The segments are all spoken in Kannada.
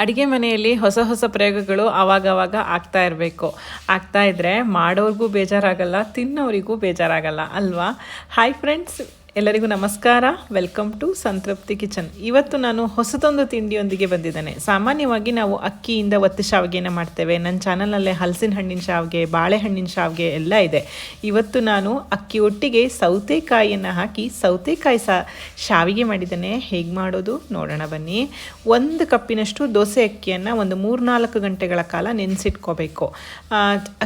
ಅಡುಗೆ ಮನೆಯಲ್ಲಿ ಹೊಸ ಹೊಸ ಪ್ರಯೋಗಗಳು ಆವಾಗವಾಗ ಆಗ್ತಾ ಇರಬೇಕು. ಆಗ್ತಾ ಇದ್ದರೆ ಮಾಡೋರಿಗೂ ಬೇಜಾರಾಗಲ್ಲ, ತಿನ್ನೋರಿಗೂ ಬೇಜಾರಾಗಲ್ಲ, ಅಲ್ವಾ? ಹಾಯ್ ಫ್ರೆಂಡ್ಸ್ ಎಲ್ಲರಿಗೂ ನಮಸ್ಕಾರ. ವೆಲ್ಕಮ್ ಟು ಸಂತೃಪ್ತಿ ಕಿಚನ್ ಇವತ್ತು ನಾನು ಹೊಸದೊಂದು ತಿಂಡಿಯೊಂದಿಗೆ ಬಂದಿದ್ದೇನೆ. ಸಾಮಾನ್ಯವಾಗಿ ನಾವು ಅಕ್ಕಿಯಿಂದ ಒತ್ತು ಶಾವಿಗೆನ ಮಾಡ್ತೇವೆ. ನನ್ನ ಚಾನಲ್ನಲ್ಲೇ ಹಲಸಿನ ಹಣ್ಣಿನ ಶಾವಿಗೆ ಬಾಳೆಹಣ್ಣಿನ ಶಾವಿಗೆ ಎಲ್ಲ ಇದೆ. ಇವತ್ತು ನಾನು ಅಕ್ಕಿ ಒಟ್ಟಿಗೆ ಸೌತೆಕಾಯಿಯನ್ನು ಹಾಕಿ ಸೌತೆಕಾಯಿ ಸಾ, ಶಾವಿಗೆ ಮಾಡಿದ್ದೇನೆ. ಹೇಗೆ ಮಾಡೋದು ನೋಡೋಣ ಬನ್ನಿ. ಒಂದು ಕಪ್ಪಿನಷ್ಟು ದೋಸೆ ಅಕ್ಕಿಯನ್ನು ಒಂದು ಮೂರ್ನಾಲ್ಕು ಗಂಟೆಗಳ ಕಾಲ ನೆನೆಸಿಟ್ಕೋಬೇಕು.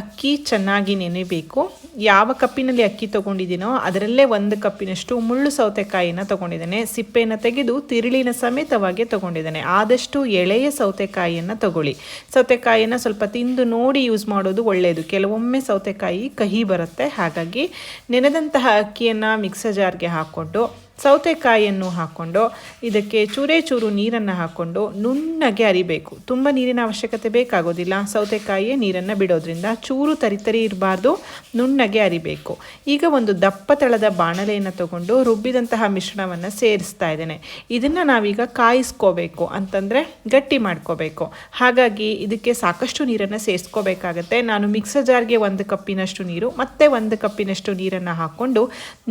ಅಕ್ಕಿ ಚೆನ್ನಾಗಿ ನೆನೆಬೇಕು. ಯಾವ ಕಪ್ಪಿನಲ್ಲಿ ಅಕ್ಕಿ ತೊಗೊಂಡಿದ್ದೀನೋ ಅದರಲ್ಲೇ ಒಂದು ಕಪ್ಪಿನಷ್ಟು ಮುಳ್ಳು ಸೌತೆಕಾಯಿನ ತಗೊಂಡಿದ್ದೇನೆ. ಸಿಪ್ಪೆಯನ್ನು ತೆಗೆದು ತಿರುಳಿನ ಸಮೇತವಾಗಿ ತಗೊಂಡಿದ್ದೇನೆ. ಆದಷ್ಟು ಎಳೆಯ ಸೌತೆಕಾಯಿಯನ್ನು ತಗೊಳ್ಳಿ. ಸೌತೆಕಾಯಿಯನ್ನ ಸ್ವಲ್ಪ ತಿಂದು ನೋಡಿ ಯೂಸ್ ಮಾಡೋದು ಒಳ್ಳೆಯದು ಕೆಲವೊಮ್ಮೆ ಸೌತೆಕಾಯಿ ಕಹಿ ಬರುತ್ತೆ. ಹಾಗಾಗಿ ನೆನೆದಂತಹ ಅಕ್ಕಿಯನ್ನು ಮಿಕ್ಸರ್ ಜಾರ್ಗೆ ಹಾಕ್ಕೊಂಡು ಸೌತೆಕಾಯಿಯನ್ನು ಹಾಕ್ಕೊಂಡು ಇದಕ್ಕೆ ಚೂರೇ ಚೂರು ನೀರನ್ನು ಹಾಕ್ಕೊಂಡು ನುಣ್ಣಗೆ ಅರಿಬೇಕು. ತುಂಬ ನೀರಿನ ಅವಶ್ಯಕತೆ ಬೇಕಾಗೋದಿಲ್ಲ. ಸೌತೆಕಾಯಿಯೇ ನೀರನ್ನು ಬಿಡೋದ್ರಿಂದ ಚೂರು ತರಿತರಿ ಇರಬಾರ್ದು, ನುಣ್ಣಗೆ ಅರಿಬೇಕು. ಈಗ ಒಂದು ದಪ್ಪ ತಳದ ಬಾಣಲೆಯನ್ನು ತಗೊಂಡು ರುಬ್ಬಿದಂತಹ ಮಿಶ್ರಣವನ್ನು ಸೇರಿಸ್ತಾ ಇದ್ದೇನೆ. ಇದನ್ನು ನಾವೀಗ ಕಾಯಿಸ್ಕೋಬೇಕು ಅಂತಂದರೆ ಗಟ್ಟಿ ಮಾಡ್ಕೋಬೇಕು. ಹಾಗಾಗಿ ಇದಕ್ಕೆ ಸಾಕಷ್ಟು ನೀರನ್ನು ಸೇರಿಸ್ಕೋಬೇಕಾಗತ್ತೆ. ನಾನು ಮಿಕ್ಸರ್ ಜಾರ್ಗೆ ಒಂದು ಕಪ್ಪಿನಷ್ಟು ನೀರು, ಮತ್ತೆ ಒಂದು ಕಪ್ಪಿನಷ್ಟು ನೀರನ್ನು ಹಾಕ್ಕೊಂಡು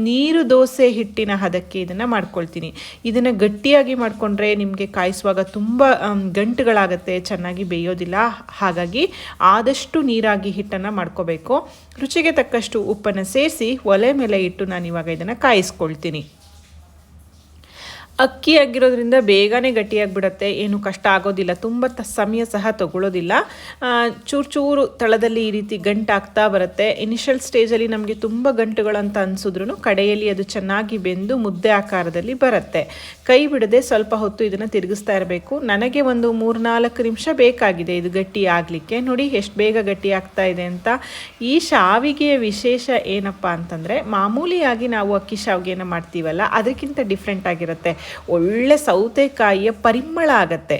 ನೀರು ದೋಸೆ ಹಿಟ್ಟಿನ ಹದಕ್ಕೆ ಇದನ್ನು ಮಾಡ್ಕೊಳ್ತೀನಿ. ಇದನ್ನು ಗಟ್ಟಿಯಾಗಿ ಮಾಡಿಕೊಂಡ್ರೆ ನಿಮಗೆ ಕಾಯಿಸುವಾಗ ತುಂಬ ಗಂಟುಗಳಾಗತ್ತೆ, ಚೆನ್ನಾಗಿ ಬೇಯೋದಿಲ್ಲ. ಹಾಗಾಗಿ ಆದಷ್ಟು ನೀರಾಗಿ ಹಿಟ್ಟನ್ನು ಮಾಡ್ಕೋಬೇಕು. ರುಚಿಗೆ ತಕ್ಕಷ್ಟು ಉಪ್ಪನ್ನು ಸೇರಿಸಿ ಒಲೆ ಮೇಲೆ ಇಟ್ಟು ನಾನು ಇವಾಗ ಇದನ್ನು ಕಾಯಿಸ್ಕೊಳ್ತೀನಿ. ಅಕ್ಕಿ ಆಗಿರೋದ್ರಿಂದ ಬೇಗನೆ ಗಟ್ಟಿಯಾಗಿಬಿಡತ್ತೆ. ಏನು ಕಷ್ಟ ಆಗೋದಿಲ್ಲ. ತುಂಬ ತ, ಸಮಯ ಸಹ ತಗೊಳ್ಳೋದಿಲ್ಲ. ಚೂರು ಚೂರು ತಳದಲ್ಲಿ ಈ ರೀತಿ ಗಂಟಾಗ್ತಾ ಬರುತ್ತೆ. ಇನಿಷಿಯಲ್ ಸ್ಟೇಜಲ್ಲಿ ನಮಗೆ ತುಂಬ ಗಂಟುಗಳಂತ ಅನಿಸಿದ್ರು ಕಡೆಯಲ್ಲಿ ಅದು ಚೆನ್ನಾಗಿ ಬೆಂದು ಮುದ್ದೆ ಆಕಾರದಲ್ಲಿ ಬರುತ್ತೆ. ಕೈ ಬಿಡದೆ ಸ್ವಲ್ಪ ಹೊತ್ತು ಇದನ್ನು ತಿರುಗಿಸ್ತಾ ಇರಬೇಕು. ನನಗೆ ಒಂದು ಮೂರ್ನಾಲ್ಕು ನಿಮಿಷ ಬೇಕಾಗಿದೆ ಇದು ಗಟ್ಟಿ ಆಗಲಿಕ್ಕೆ. ನೋಡಿ ಎಷ್ಟು ಬೇಗ ಗಟ್ಟಿ ಆಗ್ತಾ ಇದೆ ಅಂತ. ಈ ಶಾವಿಗೆಯ ವಿಶೇಷ ಏನಪ್ಪ ಅಂತಂದರೆ ಮಾಮೂಲಿಯಾಗಿ ನಾವು ಅಕ್ಕಿ ಶಾವಿಗೆಯನ್ನು ಮಾಡ್ತೀವಲ್ಲ, ಅದಕ್ಕಿಂತ ಡಿಫ್ರೆಂಟ್ ಆಗಿರುತ್ತೆ. ಒಳ್ಳೆ ಸೌತೆಕಾಯಿಯ ಪರಿಮಳ ಆಗತ್ತೆ.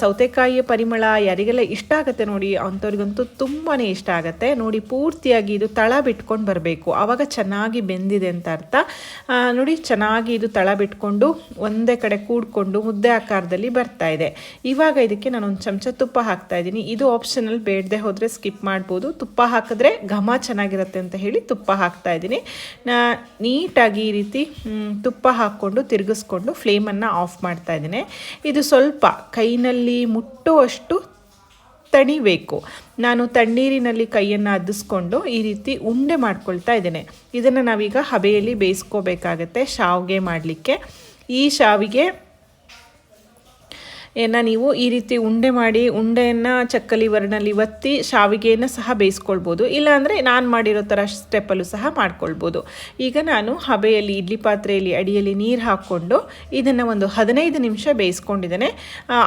ಸೌತೆಕಾಯಿಯ ಪರಿಮಳ ಯಾರಿಗೆಲ್ಲ ಇಷ್ಟ ಆಗುತ್ತೆ ನೋಡಿ, ಅಂಥವ್ರಿಗಂತೂ ತುಂಬಾ ಇಷ್ಟ ಆಗುತ್ತೆ. ನೋಡಿ, ಪೂರ್ತಿಯಾಗಿ ಇದು ತಳ ಬಿಟ್ಕೊಂಡು ಬರಬೇಕು. ಆವಾಗ ಚೆನ್ನಾಗಿ ಬೆಂದಿದೆ ಅಂತ ಅರ್ಥ. ನೋಡಿ, ಚೆನ್ನಾಗಿ ಇದು ತಳ ಬಿಟ್ಕೊಂಡು ಒಂದೇ ಕಡೆ ಕೂಡ್ಕೊಂಡು ಮುದ್ದೆ ಆಕಾರದಲ್ಲಿ ಬರ್ತಾ ಇದೆ. ಇವಾಗ ಇದಕ್ಕೆ ನಾನು ಒಂದು ಚಮಚ ತುಪ್ಪ ಹಾಕ್ತಾ ಇದ್ದೀನಿ. ಇದು ಆಪ್ಷನಲ್ ಬೇಡದೆ ಹೋದರೆ ಸ್ಕಿಪ್ ಮಾಡ್ಬೋದು. ತುಪ್ಪ ಹಾಕಿದ್ರೆ ಘಮ ಚೆನ್ನಾಗಿರುತ್ತೆ ಅಂತ ಹೇಳಿ ತುಪ್ಪ ಹಾಕ್ತಾ ಇದ್ದೀನಿ. ನೀಟಾಗಿ ಈ ರೀತಿ ತುಪ್ಪ ಹಾಕ್ಕೊಂಡು ತಿರುಗಿಸ್ಕೊಂಡು ಫ್ಲೇಮನ್ನು ಆಫ್ ಮಾಡ್ತಾ ಇದ್ದೀನಿ. ಇದು ಸ್ವಲ್ಪ ಕೈನಲ್ಲಿ ಮುಟ್ಟುವಷ್ಟು ತಣಿಬೇಕು ನಾನು ತಣ್ಣೀರಿನಲ್ಲಿ ಕೈಯನ್ನು ಅದ್ದಿಸ್ಕೊಂಡು ಈ ರೀತಿ ಉಂಡೆ ಮಾಡ್ಕೊಳ್ತಾ ಇದ್ದೇನೆ. ಇದನ್ನು ನಾವೀಗ ಹಬೆಯಲ್ಲಿ ಬೇಯಿಸ್ಕೋಬೇಕಾಗತ್ತೆ, ಶಾವಿಗೆ ಮಾಡಲಿಕ್ಕೆ. ಈ ಶಾವಿಗೆ ಏನ, ನೀವು ಈ ರೀತಿ ಉಂಡೆ ಮಾಡಿ, ಉಂಡೆಯನ್ನು ಚಕ್ಕಲಿ ವರ್ಣಲ್ಲಿ ಒತ್ತಿ ಶಾವಿಗೆಯನ್ನು ಸಹ ಬೇಯಿಸ್ಕೊಳ್ಬೋದು. ಇಲ್ಲಾಂದರೆ ನಾನು ಮಾಡಿರೋ ಥರ ಸ್ಟೆಪ್ಪಲ್ಲೂ ಸಹ ಮಾಡ್ಕೊಳ್ಬೋದು. ಈಗ ನಾನು ಹಬೆಯಲ್ಲಿ, ಇಡ್ಲಿ ಪಾತ್ರೆಯಲ್ಲಿ, ಅಡಿಯಲ್ಲಿ ನೀರು ಹಾಕ್ಕೊಂಡು ಇದನ್ನು ಒಂದು ಹದಿನೈದು ನಿಮಿಷ ಬೇಯಿಸ್ಕೊಂಡಿದ್ದೇನೆ.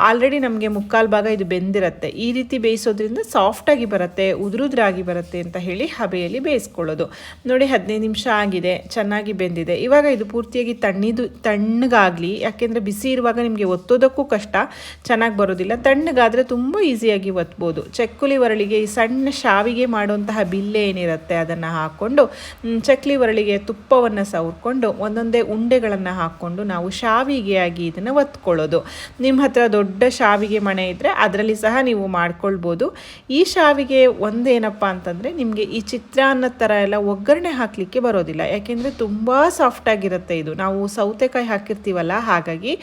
ಆಲ್ರೆಡಿ ನಮಗೆ ಮುಕ್ಕಾಲು ಭಾಗ ಇದು ಬೆಂದಿರುತ್ತೆ. ಈ ರೀತಿ ಬೇಯಿಸೋದ್ರಿಂದ ಸಾಫ್ಟಾಗಿ ಬರುತ್ತೆ, ಉದುರುದ್ರಾಗಿ ಬರುತ್ತೆ ಅಂತ ಹೇಳಿ ಹಬೆಯಲ್ಲಿ ಬೇಯಿಸ್ಕೊಳ್ಳೋದು. ನೋಡಿ, ಹದಿನೈದು ನಿಮಿಷ ಆಗಿದೆ, ಚೆನ್ನಾಗಿ ಬೆಂದಿದೆ. ಇವಾಗ ಇದು ಪೂರ್ತಿಯಾಗಿ ತಣ್ಣಿದು, ತಣ್ಣಗಾಗಲಿ, ಯಾಕೆಂದರೆ ಬಿಸಿ ಇರುವಾಗ ನಿಮಗೆ ಒತ್ತೋದಕ್ಕೂ ಕಷ್ಟ. ಚೆನ್ನಾಗಿ ಬರೋದಿಲ್ಲ. ತಣ್ಣಗಾದರೆ ತುಂಬ ಈಸಿಯಾಗಿ ಒತ್ಬೋದು. ಚಕ್ಕುಲಿ ಒರಳಿಗೆ ಈ ಸಣ್ಣ ಶಾವಿಗೆ ಮಾಡುವಂತಹ ಬಿಲ್ಲೆ ಏನಿರುತ್ತೆ ಅದನ್ನು ಹಾಕ್ಕೊಂಡು ಚಕ್ಕಲಿ ಒರಳಿಗೆ ತುಪ್ಪವನ್ನು ಸವರ್ಕೊಂಡು, ಒಂದೊಂದೇ ಉಂಡೆಗಳನ್ನು ಹಾಕ್ಕೊಂಡು ನಾವು ಶಾವಿಗೆಯಾಗಿ ಇದನ್ನು ಒತ್ಕೊಳ್ಳೋದು. ನಿಮ್ಮ ಹತ್ರ ದೊಡ್ಡ ಶಾವಿಗೆ ಮಣೆ ಇದ್ದರೆ ಅದರಲ್ಲಿ ಸಹ ನೀವು ಮಾಡ್ಕೊಳ್ಬೋದು. ಈ ಶಾವಿಗೆ ಒಂದೇನಪ್ಪ ಅಂತಂದರೆ ನಿಮಗೆ ಈ ಚಿತ್ರಾನ್ನದ ಥರ ಎಲ್ಲ ಒಗ್ಗರಣೆ ಹಾಕಲಿಕ್ಕೆ ಬರೋದಿಲ್ಲ. ಯಾಕೆಂದರೆ ತುಂಬ ಸಾಫ್ಟಾಗಿರುತ್ತೆ ಇದು. ನಾವು ಸೌತೆಕಾಯಿ ಹಾಕಿರ್ತೀವಲ್ಲ, ಹಾಗಾಗಿ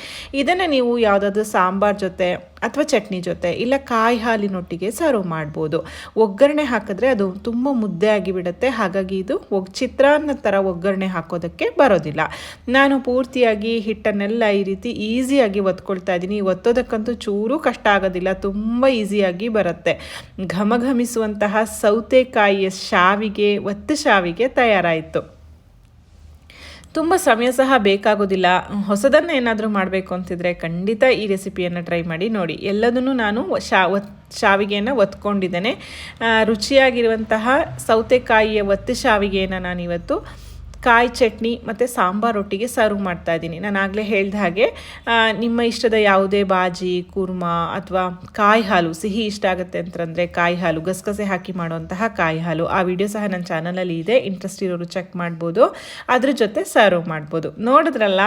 ಇದನ್ನು ನೀವು ಯಾವುದಾದ್ರೂ ಸಾಂಬಾರ್ ಜೊತೆ ಅಥವಾ ಚಟ್ನಿ ಜೊತೆ ಇಲ್ಲ ಕಾಯಿ ಹಾಲಿನೊಟ್ಟಿಗೆ ಸರ್ವ್ ಮಾಡ್ಬೋದು. ಒಗ್ಗರಣೆ ಹಾಕಿದ್ರೆ ಅದು ತುಂಬ ಮುದ್ದೆ ಆಗಿಬಿಡುತ್ತೆ. ಹಾಗಾಗಿ ಇದು ಒಗ್, ಚಿತ್ರಾನ್ನ ಥರ ಒಗ್ಗರಣೆ ಹಾಕೋದಕ್ಕೆ ಬರೋದಿಲ್ಲ. ನಾನು ಪೂರ್ತಿಯಾಗಿ ಹಿಟ್ಟನ್ನೆಲ್ಲ ಈ ರೀತಿ ಈಸಿಯಾಗಿ ಒತ್ಕೊಳ್ತಾ ಇದ್ದೀನಿ. ಒತ್ತೋದಕ್ಕಂತೂ ಚೂರು ಕಷ್ಟ ಆಗೋದಿಲ್ಲ. ತುಂಬ ಈಸಿಯಾಗಿ ಬರುತ್ತೆ. ಘಮಘಮಿಸುವಂತಹ ಸೌತೆಕಾಯಿಯ ಶಾವಿಗೆ, ಒತ್ತು ಶಾವಿಗೆ ತಯಾರಾಯಿತು. ತುಂಬ ಸಮಯ ಸಹ ಬೇಕಾಗೋದಿಲ್ಲ. ಹೊಸದನ್ನು ಏನಾದರೂ ಮಾಡಬೇಕು ಅಂತಿದ್ರೆ ಖಂಡಿತ ಈ ರೆಸಿಪಿಯನ್ನು ಟ್ರೈ ಮಾಡಿ ನೋಡಿ. ಎಲ್ಲದನ್ನು ನಾನು ಶಾ ಒತ್, ಶಾವಿಗೆಯನ್ನು ಒತ್ಕೊಂಡಿದ್ದೇನೆ. ರುಚಿಯಾಗಿರುವಂತಹ ಸೌತೆಕಾಯಿಯ ಒತ್ತು ಶಾವಿಗೆಯನ್ನು ನಾನಿವತ್ತು ಕಾಯಿ ಚಟ್ನಿ ಮತ್ತು ಸಾಂಬಾರೊಟ್ಟಿಗೆ ಸರ್ವ್ ಮಾಡ್ತಾ ಇದ್ದೀನಿ. ನಾನು ಆಗಲೇ ಹೇಳ್ದ ಹಾಗೆ ನಿಮ್ಮ ಇಷ್ಟದ ಯಾವುದೇ ಬಾಜಿ, ಕುರ್ಮಾ ಅಥವಾ ಕಾಯಿ ಹಾಲು, ಸಿಹಿ ಇಷ್ಟ ಆಗುತ್ತೆ ಅಂತಂದರೆ ಕಾಯಿ ಹಾಲು, ಗಸಗಸೆ ಹಾಕಿ ಮಾಡುವಂತಹ ಕಾಯಿ ಹಾಲು, ಆ ವಿಡಿಯೋ ಸಹ ನನ್ನ ಚಾನಲಲ್ಲಿ ಇದೆ. ಇಂಟ್ರೆಸ್ಟ್ ಇರೋರು ಚೆಕ್ ಮಾಡ್ಬೋದು. ಅದ್ರ ಜೊತೆ ಸರ್ವ್ ಮಾಡ್ಬೋದು. ನೋಡಿದ್ರಲ್ಲ,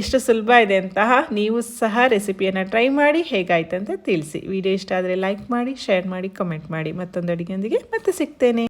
ಎಷ್ಟು ಸುಲಭ ಇದೆ ಅಂತಹ ನೀವು ಸಹ ರೆಸಿಪಿಯನ್ನು ಟ್ರೈ ಮಾಡಿ ಹೇಗಾಯ್ತು ಅಂತ ತಿಳಿಸಿ. ವಿಡಿಯೋ ಇಷ್ಟ ಆದರೆ ಲೈಕ್ ಮಾಡಿ ಶೇರ್ ಮಾಡಿ ಕಮೆಂಟ್ ಮಾಡಿ. ಮತ್ತೊಂದು ಅಡುಗೆಯೊಂದಿಗೆ ಮತ್ತೆ ಸಿಗ್ತೇನೆ.